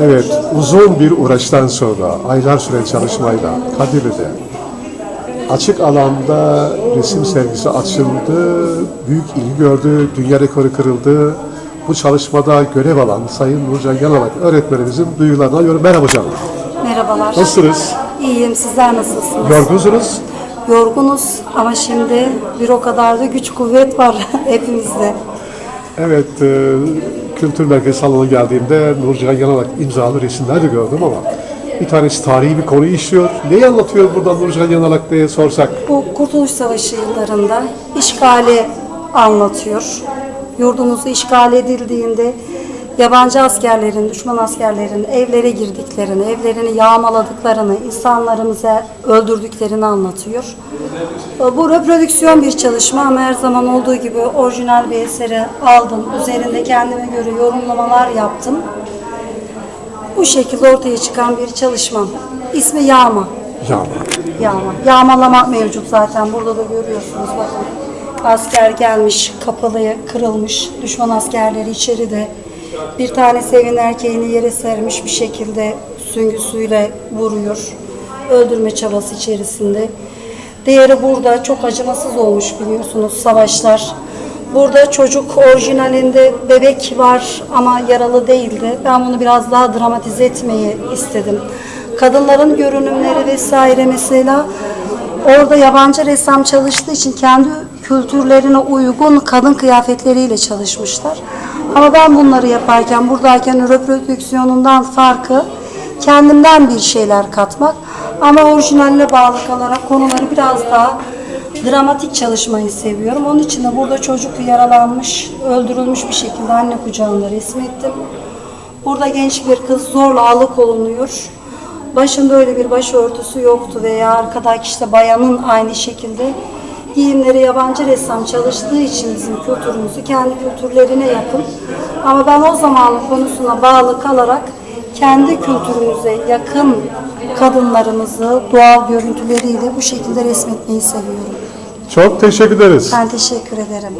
Evet, uzun bir uğraştan sonra, aylar süren çalışmayla Kadirli'de açık alanda resim sergisi açıldı, büyük ilgi gördü, dünya rekoru kırıldı. Bu çalışmada görev alan Sayın Nurcan Yanalak öğretmenimizin duygularını alıyorum. Merhaba canım. Merhabalar. Nasılsınız? İyiyim. Sizler nasılsınız? Yorgunsunuz. Yorgunuz ama şimdi bir o kadar da güç kuvvet var hepimizde. Evet, e, kültür merkezi salonuna geldiğimde Nurcan Yanalak imzalı resimler de gördüm ama bir tanesi tarihi bir konuyu işliyor. Neyi anlatıyor burada Nurcan Yanalak diye sorsak? Bu Kurtuluş Savaşı yıllarında işgali anlatıyor. Yurdumuzu işgal edildiğinde yabancı askerlerin, düşman askerlerin evlere girdiklerini, evlerini yağmaladıklarını, insanlarımıza öldürdüklerini anlatıyor. Bu reprodüksiyon bir çalışma ama her zaman olduğu gibi orijinal bir eseri aldım. Üzerinde kendime göre yorumlamalar yaptım. Bu şekilde ortaya çıkan bir çalışma. İsmi Yağma. Yağma. Yağma. Yağmalama mevcut zaten. Burada da görüyorsunuz bakın. Asker gelmiş, kapalı kırılmış. Düşman askerleri içeride. Bir tanesi evin erkeğini yere sermiş bir şekilde süngüsüyle vuruyor. Öldürme çabası içerisinde. Diğeri burada çok acımasız olmuş biliyorsunuz savaşlar. Burada çocuk orijinalinde bebek var ama yaralı değildi. Ben bunu biraz daha dramatize etmeyi istedim. Kadınların görünümleri vesaire mesela orada yabancı ressam çalıştığı için kendi kültürlerine uygun kadın kıyafetleriyle çalışmışlar. Ama ben bunları yaparken buradayken reprodüksiyonundan farkı kendimden bir şeyler katmak ama orijinaline bağlı kalarak konuları biraz daha dramatik çalışmayı seviyorum. Onun için de burada çocuk yaralanmış, öldürülmüş bir şekilde anne kucağında resmettim. Burada genç bir kız zorla alıkolunuyor. Başında öyle bir başörtüsü yoktu veya arkadaki işte bayanın aynı şekilde giyimleri yabancı ressam çalıştığı için bizim kültürümüzü kendi kültürlerine yakın. Ama ben o zamanın konusuna bağlı kalarak kendi kültürümüze yakın kadınlarımızı doğal görüntüleriyle bu şekilde resmetmeyi seviyorum. Çok teşekkür ederiz. Ben teşekkür ederim.